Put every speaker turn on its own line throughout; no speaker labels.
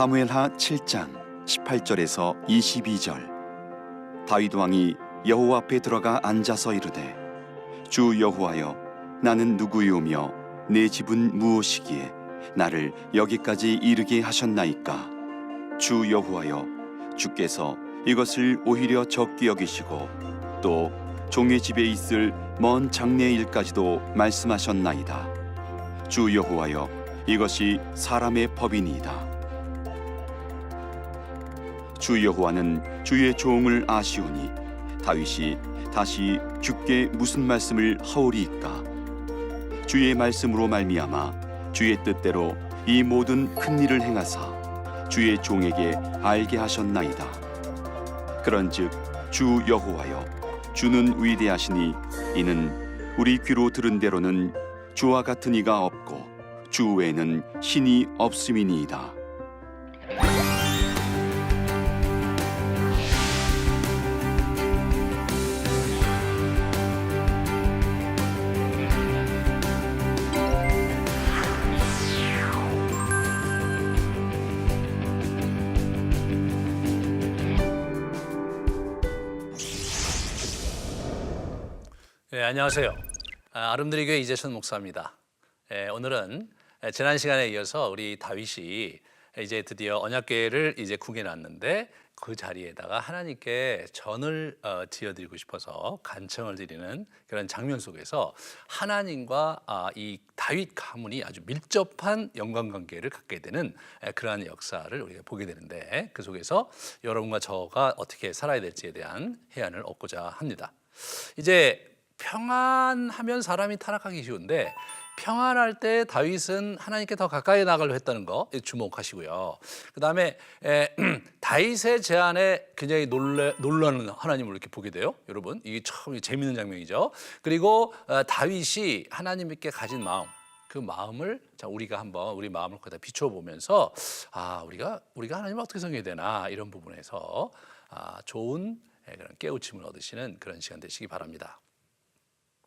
사무엘하 7장 18절에서 22절. 다윗 왕이 여호와 앞에 들어가 앉아서 이르되 주 여호와여 나는 누구이오며 내 집은 무엇이기에 나를 여기까지 이르게 하셨나이까? 주 여호와여 주께서 이것을 오히려 적게 여기시고 또 종의 집에 있을 먼 장래 일까지도 말씀하셨나이다. 주 여호와여 이것이 사람의 법이니이다 주 여호와는 주의 종을 아시오니 다윗이 다시 주께 무슨 말씀을 하오리이까? 주의 말씀으로 말미암아 주의 뜻대로 이 모든 큰 일을 행하사 주의 종에게 알게 하셨나이다. 그런즉 주 여호와여 주는 위대하시니 이는 우리 귀로 들은 대로는 주와 같은 이가 없고 주 외에는 신이 없음이니이다
네, 안녕하세요. 아, 아름드리 교회 이재천 목사입니다. 예, 오늘은 예, 지난 시간에 이어서 우리 다윗이 이제 드디어 언약궤를 이제 궁해놨는데 그 자리에다가 하나님께 전을 어, 지어드리고 싶어서 간청을 드리는 그런 장면 속에서 하나님과 아, 이 다윗 가문이 아주 밀접한 연관관계를 갖게 되는 예, 그러한 역사를 우리가 보게 되는데 그 속에서 여러분과 저가 어떻게 살아야 될지에 대한 해안을 얻고자 합니다. 이제 평안하면 사람이 타락하기 쉬운데 평안할 때 다윗은 하나님께 더 가까이 나가려 했다는 거 주목하시고요. 그 다음에 다윗의 제안에 굉장히 놀래, 놀라는 하나님을 이렇게 보게 돼요. 여러분 이게 참 재밌는 장면이죠. 그리고 어, 다윗이 하나님께 가진 마음 그 마음을 자 우리가 한번 우리 마음을 거기다 비춰보면서 아 우리가 우리가 하나님을 어떻게 섬겨야 되나 이런 부분에서 아, 좋은 예, 그런 깨우침을 얻으시는 그런 시간 되시기 바랍니다.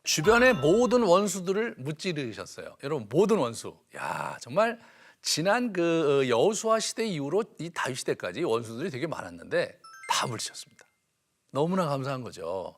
주변의 모든 원수들을 무찌르셨어요. 여러분 모든 원수. 야 정말 지난 그 여호수아 시대 이후로 이 다윗 시대까지 원수들이 되게 많았는데 다 물리쳤습니다. 너무나 감사한 거죠.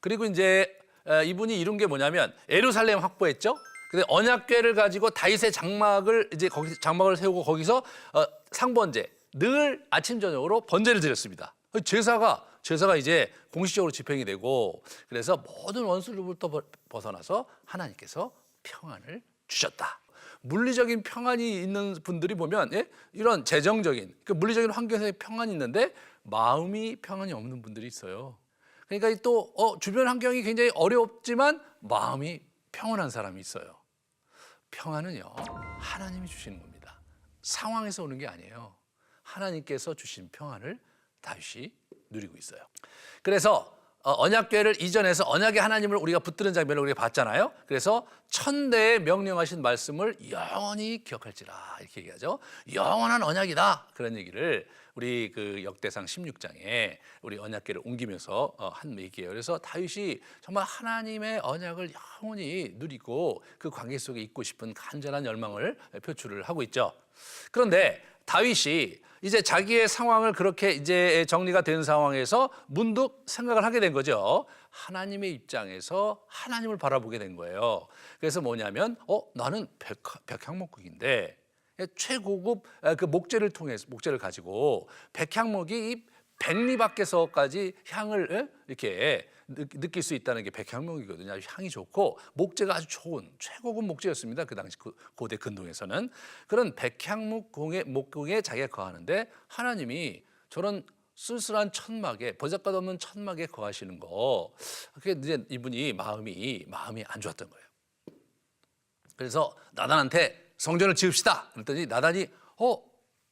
그리고 이제 에, 이분이 이룬 게 뭐냐면 에루살렘 확보했죠. 근데 언약궤를 가지고 다윗의 장막을 이제 거기 장막을 세우고 거기서 어, 상번제 늘 아침 저녁으로 번제를 드렸습니다. 제사가 제사가 이제 공식적으로 집행이 되고 그래서 모든 원수로부터 벗- 벗어나서 하나님께서 평안을 주셨다. 물리적인 평안이 있는 분들이 보면 예? 이런 재정적인 그 물리적인 환경에서 평안이 있는데 마음이 평안이 없는 분들이 있어요. 그러니까 또 어, 주변 환경이 굉장히 어렵지만 마음이 평안한 사람이 있어요. 평안은요 하나님이 주시는 겁니다. 상황에서 오는 게 아니에요. 하나님께서 주신 평안을 다윗이 누리고 있어요. 그래서 어, 언약궤를 이전해서 언약의 하나님을 우리가 붙드는 장면을 우리가 봤잖아요. 그래서 천대에 명령하신 말씀을 영원히 기억할지라 이렇게 얘기하죠. 영원한 언약이다 그런 얘기를 우리 그 역대상 16장에 우리 언약궤를 옮기면서 어, 한 얘기예요. 그래서 다윗이 정말 하나님의 언약을 영원히 누리고 그 관계 속에 있고 싶은 간절한 열망을 표출을 하고 있죠. 그런데 다윗이 이제 자기의 상황을 그렇게 이제 정리가 된 상황에서 문득 생각을 하게 된 거죠. 하나님의 입장에서 하나님을 바라보게 된 거예요. 그래서 뭐냐면, 어, 나는 백, 백향목국인데 최고급 아, 그 목재를 통해서 목재를 가지고 백향목이 이 백리 밖에서까지 향을 예? 이렇게 느- 느낄 수 있다는 게 백향목이거든요. 아주 향이 좋고 목재가 아주 좋은 최고급 목재였습니다. 그 당시 고- 고대 근동에서는 그런 백향목 공의 목공에 자기가 거하는데 하나님이 저런 쓸쓸한 천막에 버젓가 없는 천막에 거하시는 거 그게 이제 이분이 마음이 마음이 안 좋았던 거예요. 그래서 나단한테 성전을 지읍시다. 그랬더니 나단이 어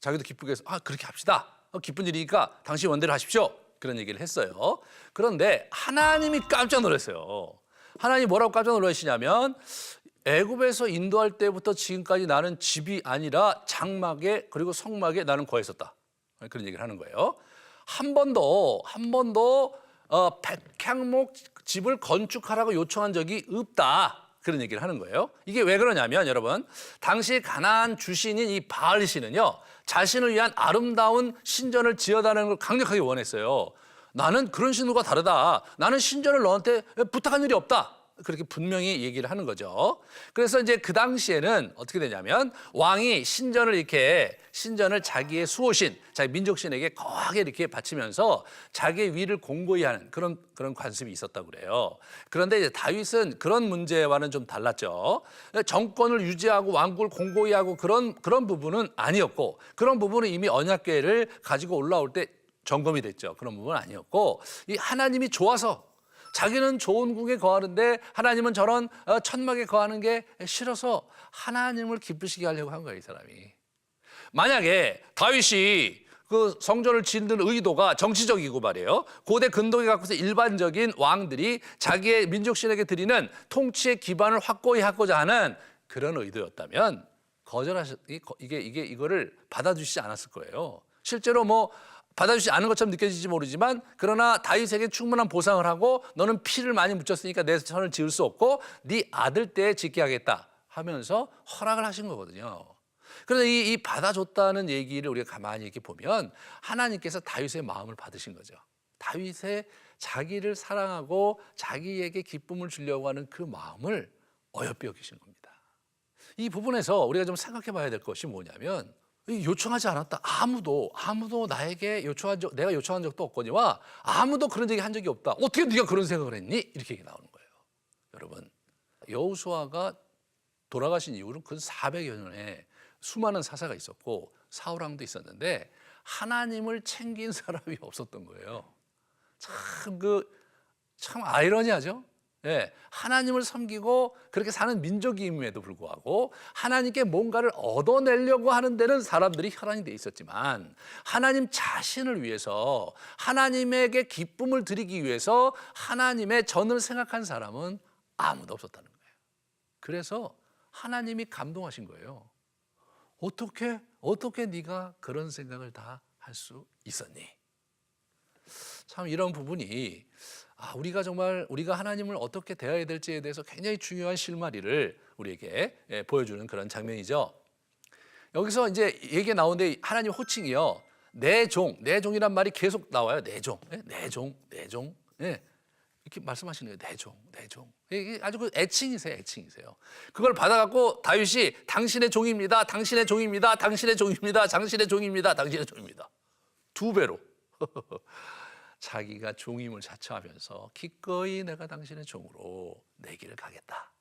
자기도 기쁘게 해서 아 그렇게 합시다. 어, 기쁜 일이니까 당신 원대로 하십시오. 그런 얘기를 했어요. 그런데 하나님이 깜짝 놀랐어요. 하나님이 뭐라고 깜짝 놀라시냐면 애굽에서 인도할 때부터 지금까지 나는 집이 아니라 장막에 그리고 성막에 나는 거했었다. 그런 얘기를 하는 거예요. 한 번도 한 번도 어, 백향목 집을 건축하라고 요청한 적이 없다. 그런 얘기를 하는 거예요. 이게 왜 그러냐면 여러분 당시 가나안 주신인 이 바알 씨는요 자신을 위한 아름다운 신전을 지어달라는 걸 강력하게 원했어요. 나는 그런 신들과 다르다. 나는 신전을 너한테 부탁한 일이 없다. 그렇게 분명히 얘기를 하는 거죠. 그래서 이제 그 당시에는 어떻게 되냐면 왕이 신전을 이렇게 신전을 자기의 수호신, 자기 민족신에게 거하게 이렇게 바치면서 자기의 위를 공고히 하는 그런 그런 관습이 있었다고 그래요. 그런데 이제 다윗은 그런 문제와는 좀 달랐죠. 정권을 유지하고 왕국을 공고히 하고 그런 그런 부분은 아니었고 그런 부분은 이미 언약궤를 가지고 올라올 때 점검이 됐죠. 그런 부분은 아니었고 이 하나님이 좋아서 자기는 좋은 국에 거하는데 하나님은 저런 어, 천막에 거하는 게 싫어서 하나님을 기쁘시게 하려고 한 거예요, 이 사람이. 만약에 다윗이 그 성전을 짓는 의도가 정치적이고 말이에요. 고대 근동에 갖고서 일반적인 왕들이 자기의 민족신에게 드리는 통치의 기반을 확고히 하고자 하는 그런 의도였다면 거절하시 이게 이게 이거를 받아주시지 않았을 거예요. 실제로 뭐 받아주지 않은 것처럼 느껴질지 모르지만 그러나 다윗에게 충분한 보상을 하고 너는 피를 많이 묻혔으니까 내 선을 지을 수 없고 네 아들 때 짓게 하겠다 하면서 허락을 하신 거거든요. 그래서 이, 이 받아줬다는 얘기를 우리가 가만히 이렇게 보면 하나님께서 다윗의 마음을 받으신 거죠. 다윗의 자기를 사랑하고 자기에게 기쁨을 주려고 하는 그 마음을 어여삐어 계신 겁니다. 이 부분에서 우리가 좀 생각해 봐야 될 것이 뭐냐면 이 요청하지 않았다. 아무도 아무도 나에게 요청한 적 내가 요청한 적도 없거니와 아무도 그런 얘기 한 적이 없다. 어떻게 네가 그런 생각을 했니? 이렇게 얘기 나오는 거예요. 여러분 여호수아가 돌아가신 이후로 근 400여 년에 수많은 사사가 있었고 사울 왕도 있었는데 하나님을 챙긴 사람이 없었던 거예요. 참 그참 아이러니하죠. 예, 하나님을 섬기고 그렇게 사는 민족임에도 불구하고 하나님께 뭔가를 얻어내려고 하는 데는 사람들이 혈안이 돼 있었지만 하나님 자신을 위해서 하나님에게 기쁨을 드리기 위해서 하나님의 전을 생각한 사람은 아무도 없었다는 거예요. 그래서 하나님이 감동하신 거예요. 어떻게 어떻게 네가 그런 생각을 다 할 수 있었니? 참 이런 부분이 아, 우리가 정말 우리가 하나님을 어떻게 대해야 될지에 대해서 굉장히 중요한 실마리를 우리에게 예, 보여주는 그런 장면이죠. 여기서 이제 얘기 나오는데 하나님 호칭이요. 내 종, 내 종이란 말이 계속 나와요. 내 종, 예, 내 종, 내 종. 예. 이렇게 말씀하시는 거예요. 내 종, 내 종. 이게 아주 그 애칭이세요, 애칭이세요. 그걸 받아갖고 다윗이 당신의 종입니다, 당신의 종입니다, 당신의 종입니다, 당신의 종입니다, 당신의 종입니다. 두 배로. 자기가 종임을 자처하면서 기꺼이 내가 당신의 종으로 내 길을 가겠다.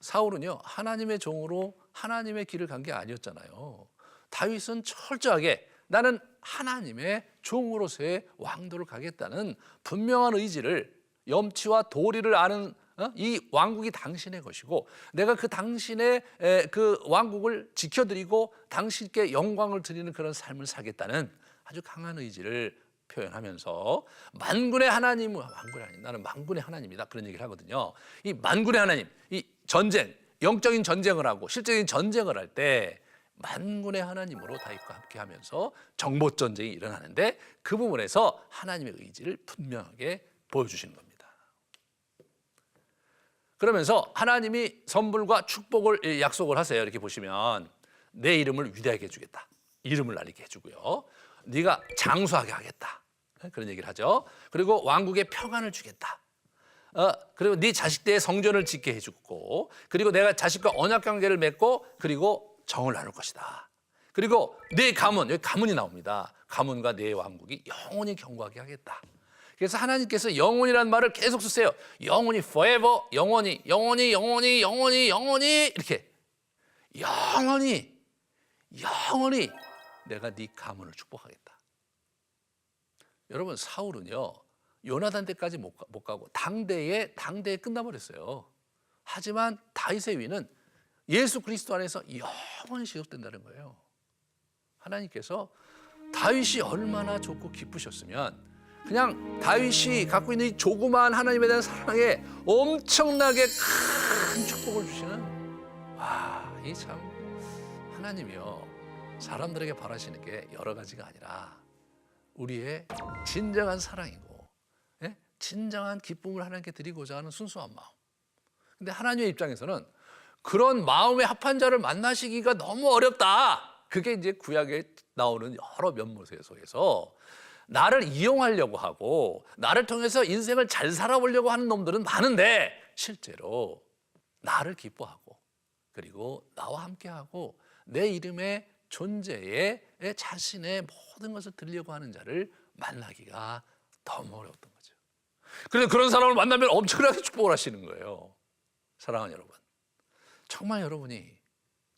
사울은요 하나님의 종으로 하나님의 길을 간 게 아니었잖아요. 다윗은 철저하게 나는 하나님의 종으로서의 왕도를 가겠다는 분명한 의지를 염치와 도리를 아는 어? 이 왕국이 당신의 것이고 내가 그 당신의 에, 그 왕국을 지켜드리고 당신께 영광을 드리는 그런 삶을 살겠다는 아주 강한 의지를 표현하면서 만군의 하나님, 만군의 하나님, 나는 만군의 하나님이다 그런 얘기를 하거든요. 이 만군의 하나님, 이 전쟁, 영적인 전쟁을 하고 실적인 전쟁을 할 때 만군의 하나님으로 다윗과 함께하면서 정보 전쟁이 일어나는데 그 부분에서 하나님의 의지를 분명하게 보여주시는 겁니다. 그러면서 하나님이 선불과 축복을 약속을 하세요. 이렇게 보시면 내 이름을 위대하게 해주겠다. 이름을 날리게 해주고요. 네가 장수하게 하겠다. 그런 얘기를 하죠. 그리고 왕국에 평안을 주겠다. 어, 그리고 네 자식 때의 성전을 짓게 해주고, 그리고 내가 자식과 언약 관계를 맺고, 그리고 정을 나눌 것이다. 그리고 네 가문, 여기 가문이 나옵니다. 가문과 네 왕국이 영원히 경고하게 하겠다. 그래서 하나님께서 영원이라는 말을 계속 쓰세요. 영원히 forever, 영원히, 영원히, 영원히, 영원히, 영원히 이렇게 영원히, 영원히 내가 네 가문을 축복하겠다. 여러분 사울은요 요나단 때까지 못, 가- 못 가고 당대에 당대에 끝나버렸어요. 하지만 다윗의 위는 예수 그리스도 안에서 영원히 지속된다는 거예요. 하나님께서 다윗이 얼마나 좋고 기쁘셨으면 그냥 다윗이 갖고 있는 이 조그마한 하나님에 대한 사랑에 엄청나게 큰 축복을 주시는 와 이 참 하나님이요 사람들에게 바라시는 게 여러 가지가 아니라 우리의 진정한 사랑이고 예? 진정한 기쁨을 하나님께 드리고자 하는 순수한 마음 근데 하나님의 입장에서는 그런 마음의 합한 자를 만나시기가 너무 어렵다. 그게 이제 구약에 나오는 여러 면모세 속에서 나를 이용하려고 하고 나를 통해서 인생을 잘 살아보려고 하는 놈들은 많은데 실제로 나를 기뻐하고 그리고 나와 함께하고 내 이름의 존재에 자신의 모든 것을 들려고 하는 자를 만나기가 너무 어려웠던 거죠. 그래서 그런 사람을 만나면 엄청나게 축복을 하시는 거예요. 사랑하는 여러분. 정말 여러분이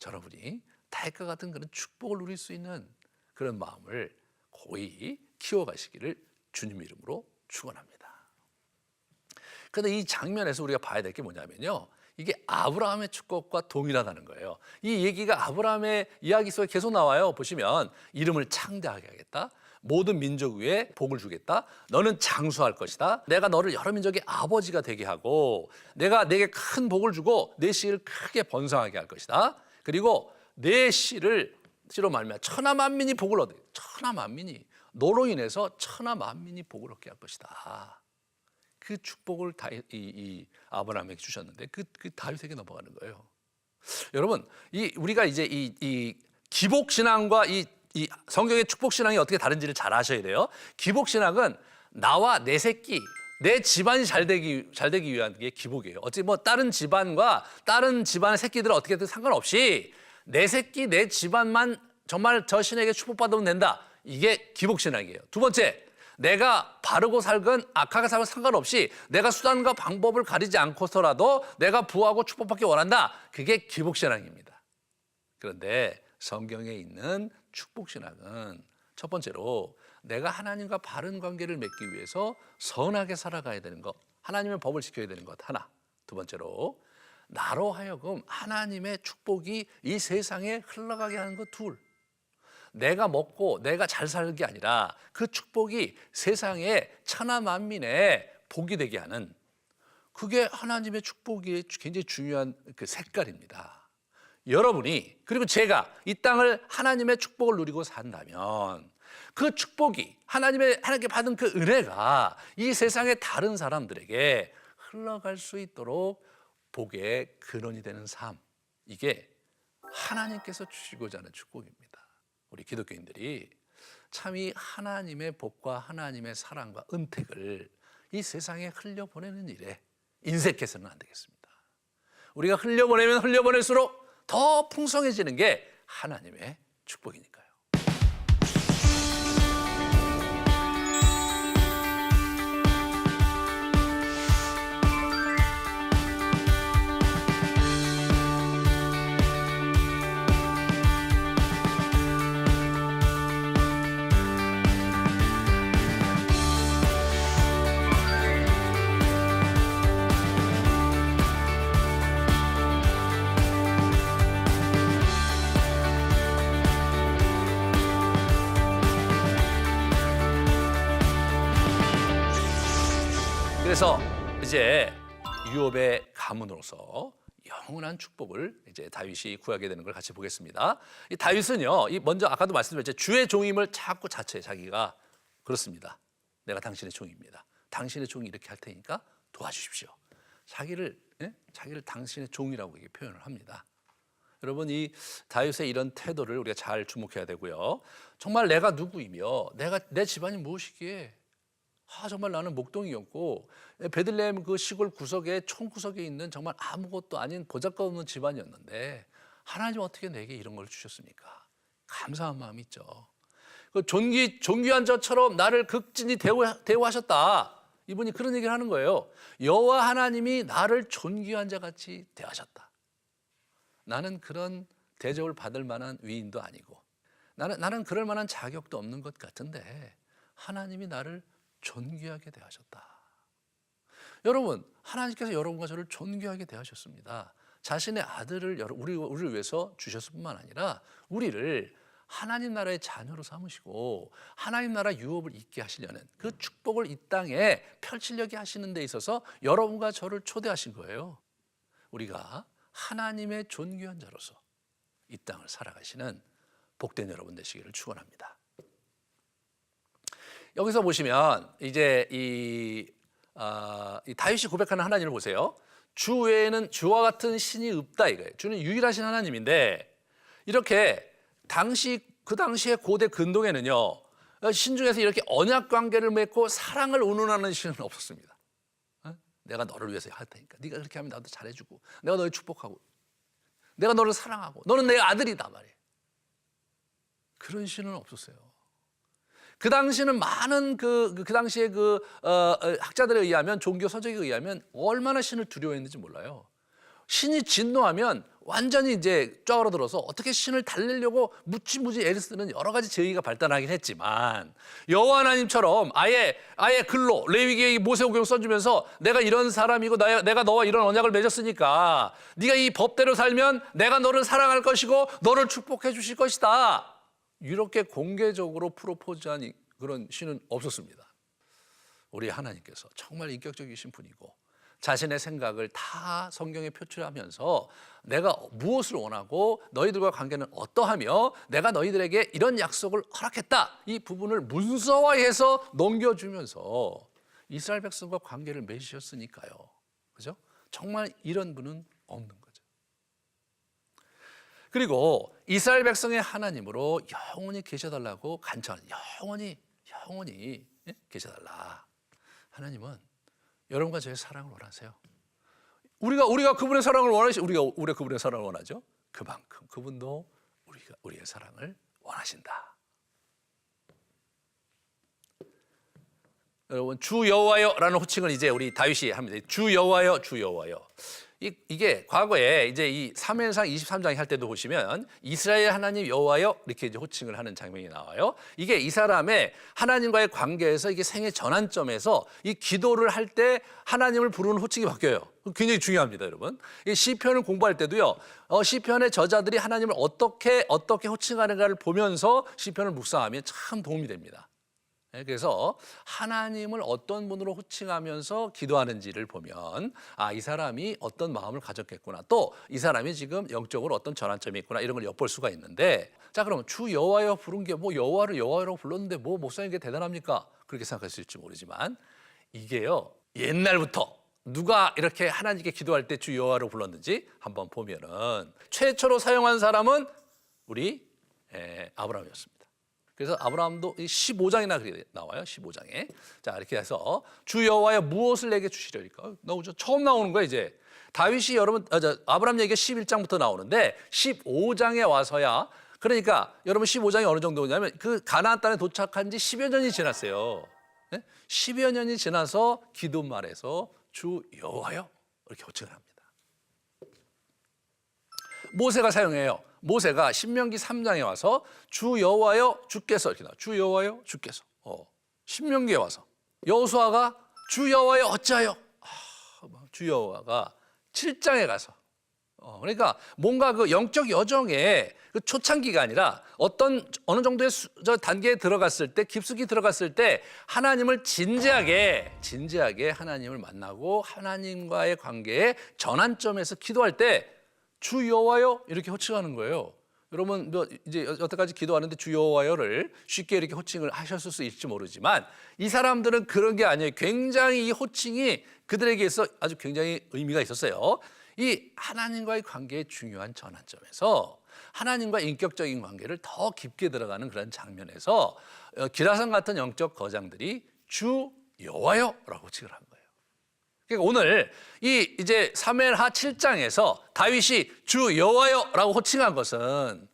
여러분이 달과 같은 그런 축복을 누릴 수 있는 그런 마음을 고이 키워가시기를 주님 이름으로 축원합니다. 그런데 이 장면에서 우리가 봐야 될 게 뭐냐면요. 이게 아브라함의 축복과 동일하다는 거예요. 이 얘기가 아브라함의 이야기 속에 계속 나와요. 보시면 이름을 창대하게 하겠다. 모든 민족 위에 복을 주겠다. 너는 장수할 것이다. 내가 너를 여러 민족의 아버지가 되게 하고 내가 내게 큰 복을 주고 내 씨를 크게 번성하게 할 것이다. 그리고 내 씨를 씨로 말미암아 천하 만민이 복을 얻어. 천하 만민이 너로 인해서 천하 만민이 복을 얻게 할 것이다. 그 축복을 다, 이, 이 아브라함에게 주셨는데 그, 그 다윗에게 넘어가는 거예요. 여러분, 이 우리가 이제 이, 이 기복 신앙과 이, 이 성경의 축복 신앙이 어떻게 다른지를 잘 아셔야 돼요. 기복 신앙은 나와 내 새끼, 내 집안이 잘 되기 잘 되기 위한 게 기복이에요. 어찌 뭐 다른 집안과 다른 집안의 새끼들은 어떻게든 상관없이 내 새끼, 내 집안만 정말 저 신에게 축복받으면 된다. 이게 기복 신앙이에요. 두 번째, 내가 바르고 살건 악하게 살건 상관없이 내가 수단과 방법을 가리지 않고서라도 내가 부하고 축복받기 원한다. 그게 기복신앙입니다. 그런데 성경에 있는 축복신앙은 첫 번째로 내가 하나님과 바른 관계를 맺기 위해서 선하게 살아가야 되는 것, 하나님의 법을 지켜야 되는 것 하나. 두 번째로 나로 하여금 하나님의 축복이 이 세상에 흘러가게 하는 것 둘. 내가 먹고 내가 잘 살는 게 아니라 그 축복이 세상에 천하 만민의 복이 되게 하는 그게 하나님의 축복이 굉장히 중요한 그 색깔입니다. 여러분이 그리고 제가 이 땅을 하나님의 축복을 누리고 산다면 그 축복이 하나님의 하나님께 받은 그 은혜가 이 세상의 다른 사람들에게 흘러갈 수 있도록 복의 근원이 되는 삶 이게 하나님께서 주시고자 하는 축복입니다. 우리 기독교인들이 참이 하나님의 복과 하나님의 사랑과 은택을 이 세상에 흘려보내는 일에 인색해서는 안 되겠습니다. 우리가 흘려보내면 흘려보낼수록 더 풍성해지는 게 하나님의 축복이니까요. 이제 유업의 가문으로서 영원한 축복을 이제 다윗이 구하게 되는 걸 같이 보겠습니다. 이 다윗은요, 이 먼저 아까도 말씀드렸죠, 주의 종임을 자꾸 자체 자기가 그렇습니다. 내가 당신의 종입니다. 당신의 종이 이렇게 할 테니까 도와주십시오. 자기를 예? 자기를 당신의 종이라고 이렇게 표현을 합니다. 여러분 이 다윗의 이런 태도를 우리가 잘 주목해야 되고요. 정말 내가 누구이며 내가 내 집안이 무엇이기에 아 정말 나는 목동이었고 베들레헴 그 시골 구석에 촌 구석에 있는 정말 아무것도 아닌 보잘것없는 집안이었는데 하나님 어떻게 내게 이런 걸 주셨습니까? 감사한 마음이 있죠. 그 존귀 존귀한 자처럼 나를 극진히 대우, 대우하셨다. 이분이 그런 얘기를 하는 거예요. 여호와 하나님이 나를 존귀한 자 같이 대하셨다. 나는 그런 대접을 받을 만한 위인도 아니고 나는 나는 그럴 만한 자격도 없는 것 같은데 하나님이 나를 존귀하게 대하셨다. 여러분, 하나님께서 여러분과 저를 존귀하게 대하셨습니다. 자신의 아들을 우리 우리를 위해서 주셨을 뿐만 아니라 우리를 하나님 나라의 자녀로 삼으시고 하나님 나라 유업을 있게 하시려는 그 축복을 이 땅에 펼치려게 하시는 데 있어서 여러분과 저를 초대하신 거예요. 우리가 하나님의 존귀한 자로서 이 땅을 살아가시는 복된 여러분 되시기를 축원합니다. 여기서 보시면 이제 이, 아, 이 다윗이 고백하는 하나님을 보세요. 주 외에는 주와 같은 신이 없다 이거예요. 주는 유일하신 하나님인데 이렇게 당시 그 당시의 고대 근동에는요 어, 신 중에서 이렇게 언약 관계를 맺고 사랑을 운운하는 신은 없었습니다. 어? 내가 너를 위해서 할 테니까 네가 그렇게 하면 나도 잘해주고 내가 너를 축복하고 내가 너를 사랑하고 너는 내 아들이다 말이에요. 그런 신은 없었어요. 그 당시는 많은 그, 그, 그 당시에 그, 어, 어, 학자들에 의하면 종교 서적에 의하면 얼마나 신을 두려워했는지 몰라요. 신이 진노하면 완전히 이제 쪼그러들어서 어떻게 신을 달래려고 무지무지 애를 쓰는 여러 가지 제의가 발달하긴 했지만 여호와 하나님처럼 아예 아예 글로 레위기의 모세오경 써주면서 내가 이런 사람이고 나, 내가 너와 이런 언약을 맺었으니까 네가 이 법대로 살면 내가 너를 사랑할 것이고 너를 축복해 주실 것이다. 이렇게 공개적으로 프로포즈한 이- 그런 신은 없었습니다. 우리 하나님께서 정말 인격적이신 분이고 자신의 생각을 다 성경에 표출하면서 내가 무엇을 원하고 너희들과 관계는 어떠하며 내가 너희들에게 이런 약속을 허락했다 이 부분을 문서화해서 넘겨주면서 이스라엘 백성과 관계를 맺으셨으니까요. 그죠? 정말 이런 분은 없는 거죠. 그리고 이스라엘 백성의 하나님으로 영원히 계셔달라고 간청하는 영원히 영원히 예? 계셔달라. 하나님은 여러분과 저의 사랑을 원하세요. 우리가 우리가 그분의 사랑을 원하시 우리가 우리가 그분의 사랑을 원하죠. 그만큼 그분도 우리가 우리의 사랑을 원하신다. 여러분 주 여호와여라는 호칭을 이제 우리 다윗이 합니다. 주 여호와여, 주 여호와여. 이, 이게 과거에 이제 이 사무엘상 23장 할 때도 보시면 이스라엘 하나님 여호와여 이렇게 이제 호칭을 하는 장면이 나와요. 이게 이 사람의 하나님과의 관계에서 이게 생애 전환점에서 이 기도를 할 때 하나님을 부르는 호칭이 바뀌어요. 굉장히 중요합니다, 여러분. 이 시편을 공부할 때도요. 어, 시편의 저자들이 하나님을 어떻게 어떻게 호칭하는가를 보면서 시편을 묵상하면 참 도움이 됩니다. 예, 그래서 하나님을 어떤 분으로 호칭하면서 기도하는지를 보면 아 이 사람이 어떤 마음을 가졌겠구나 또 이 사람이 지금 영적으로 어떤 전환점이 있구나 이런 걸 엿볼 수가 있는데 자 그러면 주 여호와여 부른 게 뭐 여호와를 여호와라고 불렀는데 뭐 목사님 게 대단합니까 그렇게 생각하실지 모르지만 이게요 옛날부터 누가 이렇게 하나님께 기도할 때 주 여호와로 불렀는지 한번 보면은 최초로 사용한 사람은 우리 에, 아브라함이었습니다. 그래서 아브라함도 이 15장이나 그렇게 나와요. 15장에. 자, 이렇게 해서 주 여호와여 무엇을 내게 주시려니까? 나오죠. 처음 나오는 거예요, 이제. 다윗이 여러분 아, 저, 아브라함 얘기가 11장부터 나오는데 15장에 와서야 그러니까 여러분 15장이 어느 정도냐면 그 가나안 땅에 도착한 지 10여 년이 지났어요. 네? 10여 년이 지나서 기도말에서 주 여호와여 이렇게 호칭을 합니다. 모세가 사용해요. 모세가 신명기 3장에 와서 주 여호와여 주께서. 주 여호와여 주께서. 어. 신명기에 와서 여호수아가 주 여호와여 어찌하여 아, 뭐, 주 여호와가 7장에 가서 어, 그러니까 뭔가 그 영적 여정에 그 초창기가 아니라 어떤 어느 정도의 수, 저 단계에 들어갔을 때 깊숙이 들어갔을 때 하나님을 진지하게 진지하게 하나님을 만나고 하나님과의 관계의 전환점에서 기도할 때 주 여호와여 이렇게 호칭하는 거예요. 여러분 뭐 이제 여태까지 기도하는데 주 여호와여를 쉽게 이렇게 호칭을 하셨을 수 있을지 모르지만 이 사람들은 그런 게 아니에요. 굉장히 이 호칭이 그들에게서 아주 굉장히 의미가 있었어요. 이 하나님과의 관계의 중요한 전환점에서 하나님과 인격적인 관계를 더 깊게 들어가는 그런 장면에서 어, 기라성 같은 영적 거장들이 주 여호와여라고 호칭을 한 거예요. 그러니까 오늘 이 이제 사무엘하 7장에서 다윗이 주 여호와여라고 호칭한 것은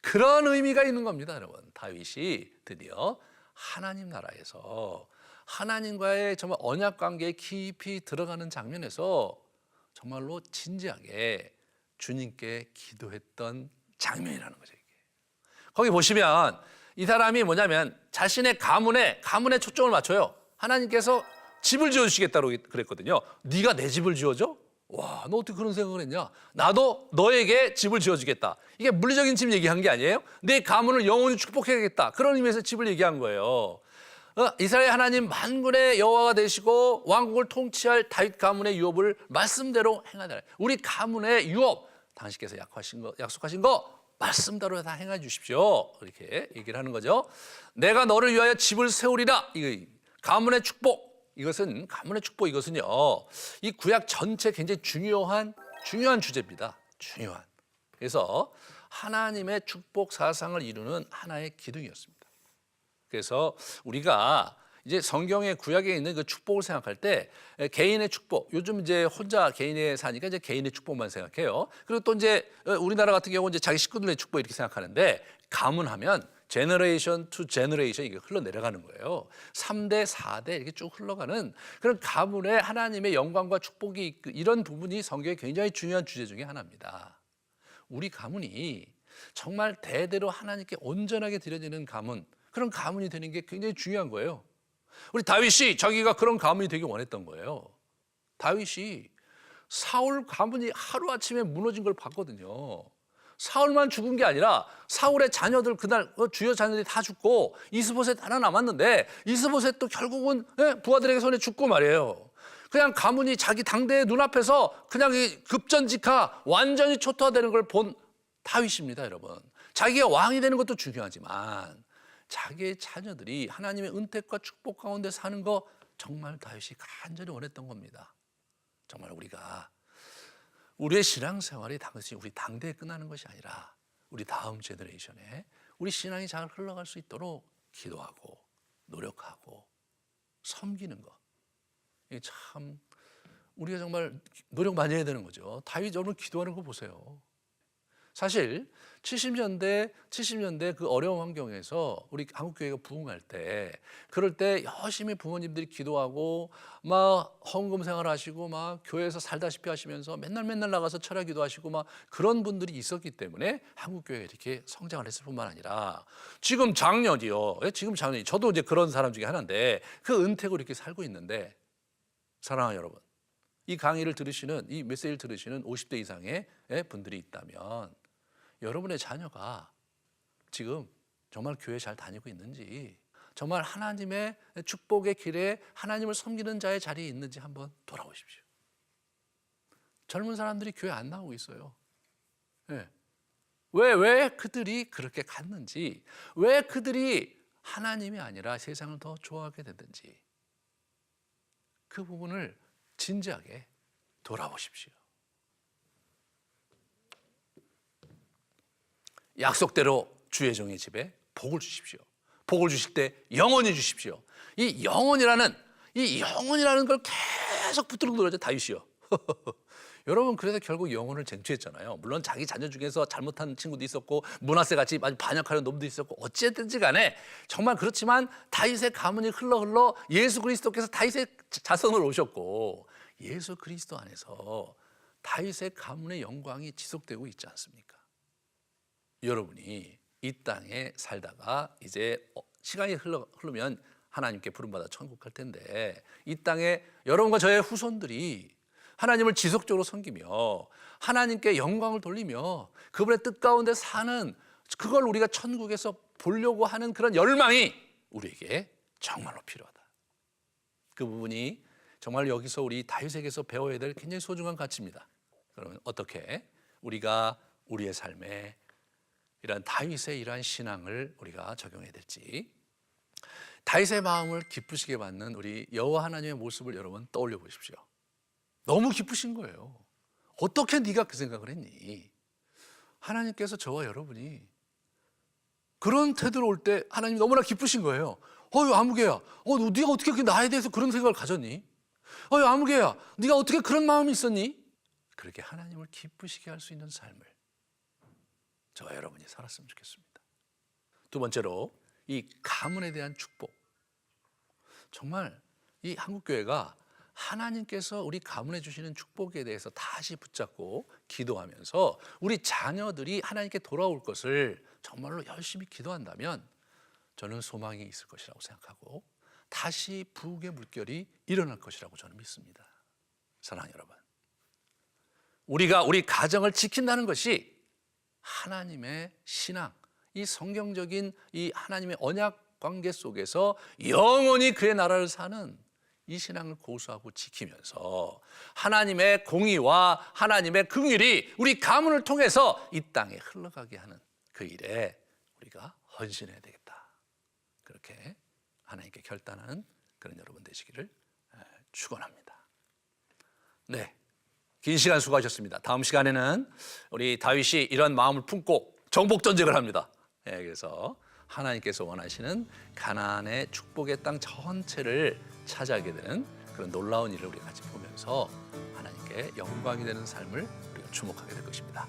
그런 의미가 있는 겁니다, 여러분. 다윗이 드디어 하나님 나라에서 하나님과의 정말 언약 관계에 깊이 들어가는 장면에서 정말로 진지하게 주님께 기도했던 장면이라는 거죠. 이게. 거기 보시면 이 사람이 뭐냐면 자신의 가문에 가문에 초점을 맞춰요. 하나님께서 집을 지어 주시겠다고 그랬거든요. 네가 내 집을 지어줘? 와, 너 어떻게 그런 생각을 했냐? 나도 너에게 집을 지어 주겠다. 이게 물리적인 집 얘기한 게 아니에요. 내 가문을 영원히 축복해야겠다. 그런 의미에서 집을 얘기한 거예요. 어, 이스라엘 하나님 만군의 여호와가 되시고 왕국을 통치할 다윗 가문의 유업을 말씀대로 행하다. 우리 가문의 유업 당신께서 약하신 거, 약속하신 거 말씀대로 다 행해 주십시오. 이렇게 얘기를 하는 거죠. 내가 너를 위하여 집을 세우리라. 이거 가문의 축복, 이것은 가문의 축복 이것은요. 이 구약 전체 굉장히 중요한 중요한 주제입니다. 중요한. 그래서 하나님의 축복 사상을 이루는 하나의 기둥이었습니다. 그래서 우리가 이제 성경의 구약에 있는 그 축복을 생각할 때 개인의 축복, 요즘 이제 혼자 개인의 사니까 이제 개인의 축복만 생각해요. 그리고 또 이제 우리나라 같은 경우 이제 자기 식구들의 축복 이렇게 생각하는데 가문하면 제너레이션 투 제너레이션 이게 흘러내려가는 거예요. 3대, 4대 이렇게 쭉 흘러가는 그런 가문의 하나님의 영광과 축복이 있- 이런 부분이 성경의 굉장히 중요한 주제 중에 하나입니다. 우리 가문이 정말 대대로 하나님께 온전하게 드려지는 가문, 그런 가문이 되는 게 굉장히 중요한 거예요. 우리 다윗이 자기가 그런 가문이 되기 원했던 거예요. 다윗이 사울 가문이 하루아침에 무너진 걸 봤거든요. 사울만 죽은 게 아니라 사울의 자녀들 그날 어, 주요 자녀들이 다 죽고 이스보셋 하나 남았는데 이스보셋도 결국은 예, 부하들에게 손에 죽고 말이에요. 그냥 가문이 자기 당대의 눈앞에서 그냥 이 급전직하 완전히 초토화되는 걸 본 다윗입니다, 여러분. 자기가 왕이 되는 것도 중요하지만 자기의 자녀들이 하나님의 은택과 축복 가운데 사는 거 정말 다윗이 간절히 원했던 겁니다. 정말 우리가 우리의 신앙생활이 당시 우리 당대에 끝나는 것이 아니라 우리 다음 제너레이션에 우리 신앙이 잘 흘러갈 수 있도록 기도하고 노력하고 섬기는 것. 이게 참 우리가 정말 노력 많이 해야 되는 거죠. 다윗 오늘 기도하는 거 보세요. 사실 70년대 70년대 그 어려운 환경에서 우리 한국 교회가 부흥할 때 그럴 때 열심히 부모님들이 기도하고 막 헌금 생활하시고 막 교회에서 살다시피 하시면서 맨날 맨날 나가서 철야 기도하시고 막 그런 분들이 있었기 때문에 한국 교회가 이렇게 성장을 했을 뿐만 아니라 지금 작년이요. 예, 지금 작년이 저도 이제 그런 사람 중에 하나인데 그 은택으로 이렇게 살고 있는데 사랑하는 여러분 이 강의를 들으시는 이 메시지를 들으시는 50대 이상의 예, 분들이 있다면 여러분의 자녀가 지금 정말 교회 잘 다니고 있는지 정말 하나님의 축복의 길에 하나님을 섬기는 자의 자리에 있는지 한번 돌아보십시오. 젊은 사람들이 교회 안 나오고 있어요. 예. 왜, 왜 그들이 그렇게 갔는지, 왜 그들이 하나님이 아니라 세상을 더 좋아하게 됐는지, 그 부분을 진지하게 돌아보십시오. 약속대로 주의 종의 집에 복을 주십시오. 복을 주실 때 영원히 주십시오. 이 영원이라는 이 영원이라는 걸 계속 붙들고 놀아죠 다윗이요. 여러분 그래서 결국 영혼을 쟁취했잖아요. 물론 자기 자녀 중에서 잘못한 친구도 있었고 문하세 같이 아주 반역하는 놈도 있었고 어찌됐든지 간에 정말 그렇지만 다윗의 가문이 흘러 흘러 예수 그리스도께서 다윗의 자손을 오셨고 예수 그리스도 안에서 다윗의 가문의 영광이 지속되고 있지 않습니까? 여러분이 이 땅에 살다가 이제 어, 시간이 흘러, 흐르면 하나님께 부름받아 천국 갈 텐데 이 땅에 여러분과 저의 후손들이 하나님을 지속적으로 섬기며 하나님께 영광을 돌리며 그분의 뜻 가운데 사는 그걸 우리가 천국에서 보려고 하는 그런 열망이 우리에게 정말로 필요하다. 그 부분이 정말 여기서 우리 다윗에게서 배워야 될 굉장히 소중한 가치입니다. 그러면 어떻게 우리가 우리의 삶에 이러한 다윗의 이러한 신앙을 우리가 적용해야 될지 다윗의 마음을 기쁘시게 받는 우리 여호와 하나님의 모습을 여러분 떠올려 보십시오. 너무 기쁘신 거예요. 어떻게 네가 그 생각을 했니? 하나님께서 저와 여러분이 그런 태도로 올 때 하나님 너무나 기쁘신 거예요. 어유 아무개야, 어 너, 네가 어떻게 그 나에 대해서 그런 생각을 가졌니? 어유 아무개야, 네가 어떻게 그런 마음이 있었니? 그렇게 하나님을 기쁘시게 할 수 있는 삶을 저와 여러분이 살았으면 좋겠습니다. 두 번째로 이 가문에 대한 축복. 정말 이 한국 교회가 하나님께서 우리 가문해 주시는 축복에 대해서 다시 붙잡고 기도하면서 우리 자녀들이 하나님께 돌아올 것을 정말로 열심히 기도한다면 저는 소망이 있을 것이라고 생각하고 다시 부흥의 물결이 일어날 것이라고 저는 믿습니다. 사랑하는 여러분. 우리가 우리 가정을 지킨다는 것이 하나님의 신앙, 이 성경적인 이 하나님의 언약 관계 속에서 영원히 그의 나라를 사는 이 신앙을 고수하고 지키면서 하나님의 공의와 하나님의 긍휼이 우리 가문을 통해서 이 땅에 흘러가게 하는 그 일에 우리가 헌신해야 되겠다. 그렇게 하나님께 결단하는 그런 여러분 되시기를 축원합니다. 네. 긴 시간 수고하셨습니다. 다음 시간에는 우리 다윗이 이런 마음을 품고 정복 전쟁을 합니다. 예, 그래서 하나님께서 원하시는 가나안의 축복의 땅 전체를 차지하게 되는 그런 놀라운 일을 우리가 같이 보면서 하나님께 영광이 되는 삶을 우리가 주목하게 될 것입니다.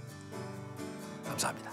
감사합니다.